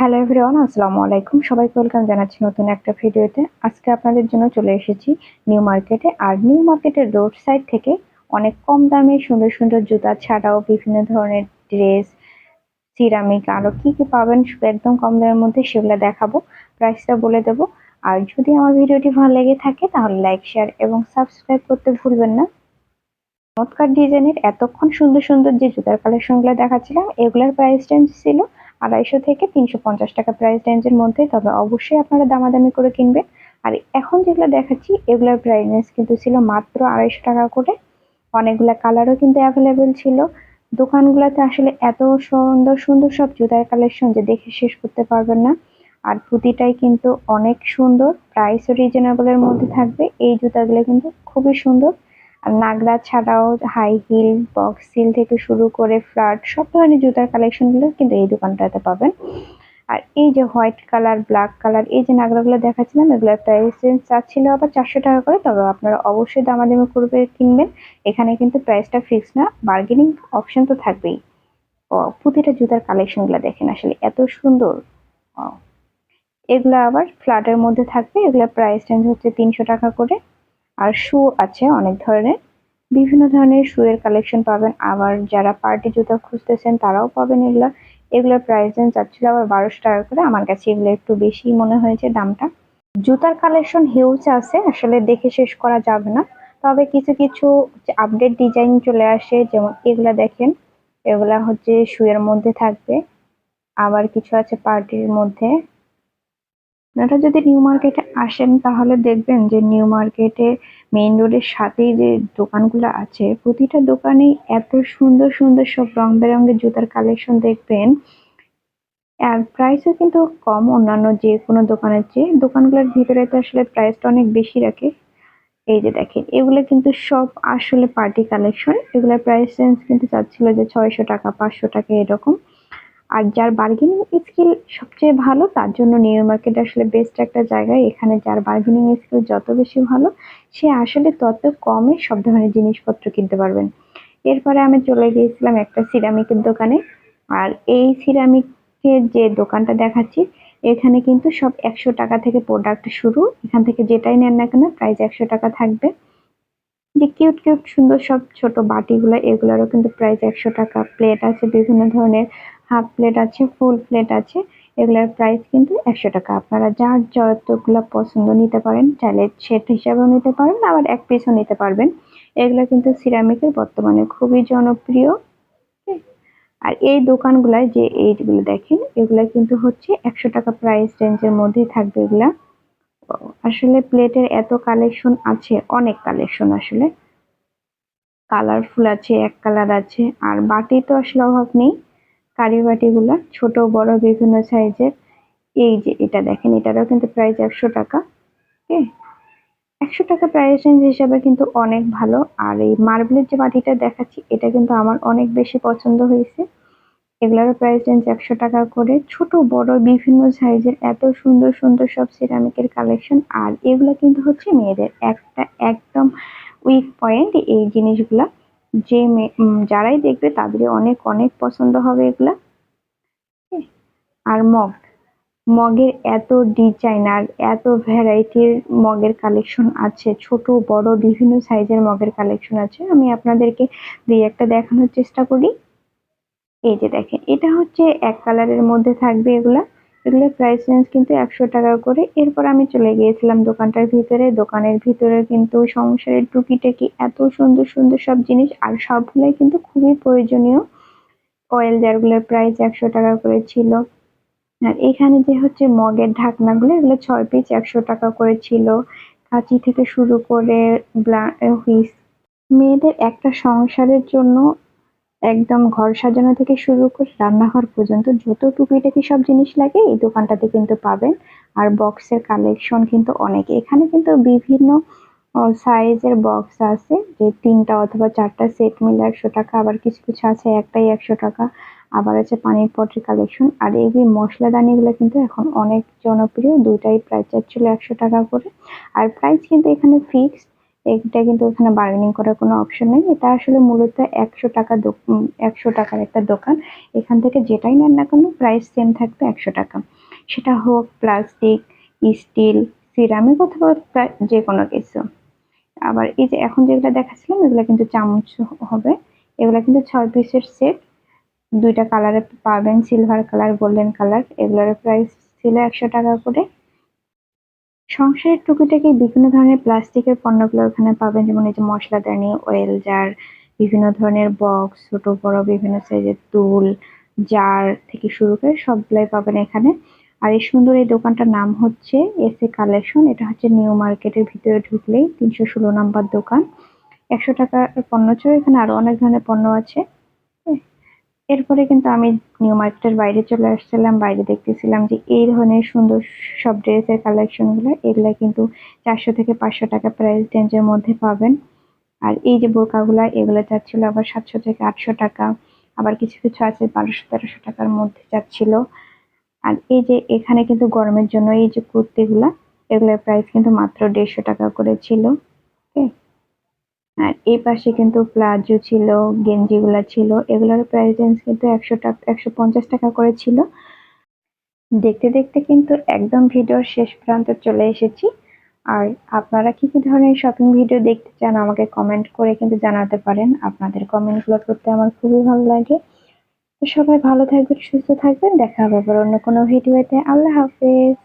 Hello everyone আসসালামু আলাইকুম। সবাইকে ওয়েলকাম জানাচ্ছি নতুন একটা ভিডিওতে। আজকে আপনাদের জন্য চলে এসেছি নিউ মার্কেটে আর নিউ মার্কেটের রোড সাইড থেকে অনেক কম দামে সুন্দর সুন্দর জুতা ছাড়াও বিভিন্ন ধরনের ড্রেস সিরামিক আরও কী কী পাবেন একদম কম দামের মধ্যে সেগুলো দেখাবো। প্রাইসটা বলে দেবো। আর যদি আমার ভিডিওটি ভালো লেগে থাকে তাহলে লাইক শেয়ার এবং সাবস্ক্রাইব করতে ভুলবেন না। চমৎকার ডিজাইনের এতক্ষণ সুন্দর সুন্দর যে জুতার কালেকশনগুলো দেখাচ্ছিলাম, এগুলোর প্রাইস রেঞ্জ ছিল আড়াইশো থেকে তিনশো পঞ্চাশ টাকা প্রাইস রেঞ্জের মধ্যে, তবে অবশ্যই আপনারা দামাদামি করে কিনবেন। আর এখন যেগুলো দেখাচ্ছি, এগুলোর প্রাইস কিন্তু ছিল মাত্র আড়াইশো টাকা করে। অনেকগুলো কালারও কিন্তু অ্যাভেলেবেল ছিল। দোকানগুলোতে আসলে এত সুন্দর সুন্দর সব জুতার কালেকশন যে দেখে শেষ করতে পারবেন না। আর পুঁতিটাই কিন্তু অনেক সুন্দর প্রাইসও রিজনেবলের মধ্যে থাকবে। এই জুতাগুলো কিন্তু খুবই সুন্দর। নাগরা ছাড়াও হাই হিল বক্স হিল থেকে শুরু করে ফ্ল্যাট সব ধরনের জুতার কালেকশনগুলো কিন্তু এই দোকানটাতে পাবেন। আর এই যে হোয়াইট কালার ব্ল্যাক কালার এই যে নাগরাগুলো দেখাচ্ছিলাম, এগুলোর প্রাইস রেঞ্জ চাচ্ছিল আবার চারশো টাকা করে, তবে আপনারা অবশ্যই দামাদামি করবে, কিনবেন। এখানে কিন্তু প্রাইসটা ফিক্স না বার্গেনিং অপশন তো থাকবেই। প্রতিটা জুতার কালেকশনগুলো দেখেন আসলে এত সুন্দর। এগুলো আবার ফ্ল্যাটের মধ্যে থাকবে, এগুলোর প্রাইস রেঞ্জ হচ্ছে তিনশো টাকা করে। আর শু আছে অনেক ধরনের। বিভিন্ন ধরনের শুয়ের কালেকশন পাবেন। আবার যারা পার্টি জুতো খুঁজতেছেন, তারাও পাবেন এগুলো। এগুলোর প্রাইস রেঞ্জ যাচ্ছিল আবার বারোশো টাকা করে। আমার কাছে এগুলো একটু বেশি মনে হয়েছে দামটা। জুতার কালেকশন হিউজ আছে, আসলে দেখে শেষ করা যাবে না। তবে কিছু কিছু আপডেট ডিজাইন চলে আসে, যেমন এগুলা দেখেন। এগুলা হচ্ছে শুয়ের মধ্যে থাকবে। আবার কিছু আছে পার্টির মধ্যে। যদি নিউ মার্কেটে আসেন, তাহলে দেখবেন যে নিউ মার্কেটে মেইন রোডের সাথেই যে দোকানগুলো আছে, প্রতিটা দোকানেই এত সুন্দর সুন্দর সব রং বেরঙের জুতার কালেকশন দেখবেন। আর প্রাইসও কিন্তু কম অন্যান্য যে কোনো দোকানের চেয়ে। দোকানগুলোর ভিতরে তো আসলে প্রাইসটা অনেক বেশি রাখে। এই যে দেখেন, এগুলো কিন্তু সব আসলে পার্টি কালেকশন এগুলোর প্রাইস রেঞ্জ কিন্তু চাচ্ছিল যে ছয়শো টাকা, পাঁচশো টাকা এরকম। আর যার বার্গেনিং স্কিল সবচেয়ে ভালো, তার জন্য নিউ মার্কেট আসলে বেস্ট একটা জায়গায় এখানে যার বার্গেনিং স্কিল যত বেশি ভালো, সে আসলে তত কমে সব ধরনের জিনিসপত্র কিনতে পারবেন। এরপরে আমি চলে গিয়েছিলাম একটা সিরামিকের দোকানে। আর এই সিরামিকের যে দোকানটা দেখাচ্ছি, এখানে কিন্তু সব একশো টাকা থেকে প্রোডাক্ট শুরু। এখান থেকে যেটাই নেন না কেন প্রাইস একশো টাকা থাকবে। যে কিউট কিউট সুন্দর সব ছোট বাটিগুলো, এগুলোরও কিন্তু প্রাইস একশো টাকা। প্লেট আছে বিভিন্ন ধরনের। হাফ প্লেট আছে, ফুল প্লেট আছে, এগুলোর প্রাইস কিন্তু একশো টাকা। আপনারা যার যতগুলো পছন্দ নিতে পারেন, চাইলে সেট হিসাবেও নিতে পারেন, আবার এক পিসও নিতে পারবেন। এগুলো কিন্তু সিরামিকের বর্তমানে খুবই জনপ্রিয়। আর এই দোকানগুলায় যে এইগুলো দেখেন, এগুলো কিন্তু হচ্ছে একশো টাকা প্রাইস রেঞ্জের মধ্যেই থাকবে এগুলা। আসলে প্লেটের এত কালেকশন আছে, অনেক কালেকশন আসলে। কালারফুল আছে, এক কালার আছে, আর বাটি তো আসলে অভাব নেই। কারি বাটিগুলো ছোট, বড়, বিভিন্ন সাইজের। এই যে এটা দেখেন, এটারও কিন্তু প্রাইস একশো টাকা ওকে একশো টাকা প্রাইস রেঞ্জ হিসাবে কিন্তু অনেক ভালো। আর এই মার্বেলের যে বাটিটা দেখাচ্ছি, এটা কিন্তু আমার অনেক বেশি পছন্দ হয়েছে। এগুলোর প্রাইস রেঞ্জ একশো টাকা করে। ছোট, বড়, বিভিন্ন সাইজের, এত সুন্দর সুন্দর সব সিরামিকের কালেকশন আর এগুলো কিন্তু হচ্ছে মেয়েদের একটা একদম উইক পয়েন্ট এই জিনিসগুলা। যে যারাই দেখবে তাদের অনেক অনেক পছন্দ হবে এগুলা। আর মগ। মগের এত ডিজাইন আর এত ভ্যারাইটির মগের কালেকশন আছে, ছোট, বড়, বিভিন্ন সাইজের মগের কালেকশন আছে। আমি আপনাদেরকে দুই একটা দেখানোর চেষ্টা করি। এই যে দেখেন, এটা হচ্ছে এক কালারের মধ্যে থাকবে এগুলা। এগুলোর প্রাইস রেঞ্জ কিন্তু একশো টাকা করে। এরপর আমি চলে গিয়েছিলাম দোকানটার ভিতরে। দোকানের ভিতরে কিন্তু সংসারের টুকিটাকি এত সুন্দর সুন্দর সব জিনিস, আর সবগুলোই কিন্তু খুবই প্রয়োজনীয়। অয়েল জারগুলোর প্রাইস একশো টাকা করে ছিল। আর এখানে যে হচ্ছে মগের ঢাকনাগুলো, এগুলো ছয় পিস একশো টাকা করে ছিল। কাঁচি থেকে শুরু করে হুইস মেয়েদের একটা সংসারের জন্য একদম ঘর সাজানো থেকে শুরু করে রান্নাঘর পর্যন্ত যত টুকিটাকি সব জিনিস লাগে এই দোকানটাতে কিন্তু পাবেন। আর বক্সের কালেকশন কিন্তু অনেক। এখানে কিন্তু বিভিন্ন সাইজের বক্স আছে যে তিনটা অথবা চারটা সেট মিলে একশো টাকা, আবার কিছু কিছু আছে একটাই একশো টাকা, আবার আছে পানির পটের কালেকশন আর এই মশলাদানিগুলো কিন্তু এখন অনেক জনপ্রিয়, দুইটাই প্রাইস চাচ্ছিল একশো টাকা করে। আর প্রাইস কিন্তু এখানে ফিক্সড এটা কিন্তু ওখানে বার্গেনিং করার কোনো অপশন নেই। এটা আসলে মূলত একশো টাকা একশো টাকার একটা দোকান। এখান থেকে যেটাই নেন না কেন প্রাইস সেম থাকবে একশো টাকা। সেটা হোক প্লাস্টিক স্টিল সিরামিক অথবা যে কোনো কিছু। আবার এই যে এখন যেগুলো দেখাচ্ছিলাম, এগুলো কিন্তু চামচ হবে। এগুলো কিন্তু ছয় পিসের সেট দুইটা কালারে পাবেন সিলভার কালার গোল্ডেন কালার এগুলোর প্রাইস ছিল একশো টাকা করে। সংসারের টুকিটাকি বিভিন্ন ধরনের প্লাস্টিকের পণ্যগুলো এখানে পাবেন, যেমন এই যে মশলাদানি ওয়েল জার বিভিন্ন ধরনের বক্স ছোট, বড়, বিভিন্ন সাইজের টুল জার থেকে শুরু করে সবগুলাই পাবেন এখানে। আর এই সুন্দর এই দোকানটার নাম হচ্ছে এস এ কালেকশন এটা হচ্ছে নিউ মার্কেটের ভিতরে ঢুকলেই তিনশো ষোলো নাম্বার দোকান। একশো টাকার পণ্য ছাড়া এখানে আরও অনেক ধরনের পণ্য আছে। এরপরে কিন্তু আমি নিউ মার্কেটের বাইরে চলে আসছিলাম, বাইরে দেখতেছিলাম যে এই ধরনের সুন্দর সব ড্রেসের কালেকশনগুলো এগুলা কিন্তু চারশো থেকে পাঁচশো টাকা প্রাইস রেঞ্জের মধ্যে পাবেন। আর এই যে বোরকাগুলা, এগুলো যাচ্ছিল আবার সাতশো থেকে আটশো টাকা, আবার কিছু কিছু আছে বারোশো, তেরোশো টাকার মধ্যে যাচ্ছিল। আর এই যে এখানে কিন্তু গরমের জন্য এই যে কুর্তিগুলা, এগুলোর প্রাইস কিন্তু মাত্র দেড়শো টাকা করে ছিল আর এই পাশে কিন্তু প্লাজো ছিল, গেঞ্জিগুলা ছিল, এগুলোর প্রাইস রেঞ্জ কিন্তু একশো টাকা, একশো পঞ্চাশ টাকা করে ছিল। দেখতে দেখতে কিন্তু একদম ভিডিওর শেষ প্রান্তে চলে এসেছি। আর আপনারা কি কি ধরনের শপিং ভিডিও দেখতে চান আমাকে কমেন্ট করে কিন্তু জানাতে পারেন। আপনাদের কমেন্টগুলো করতে আমার খুবই ভালো লাগে। সবাই ভালো থাকবেন, সুস্থ থাকবেন। দেখা হবে আবার অন্য কোনো ভিডিওতে আল্লাহ হাফেজ।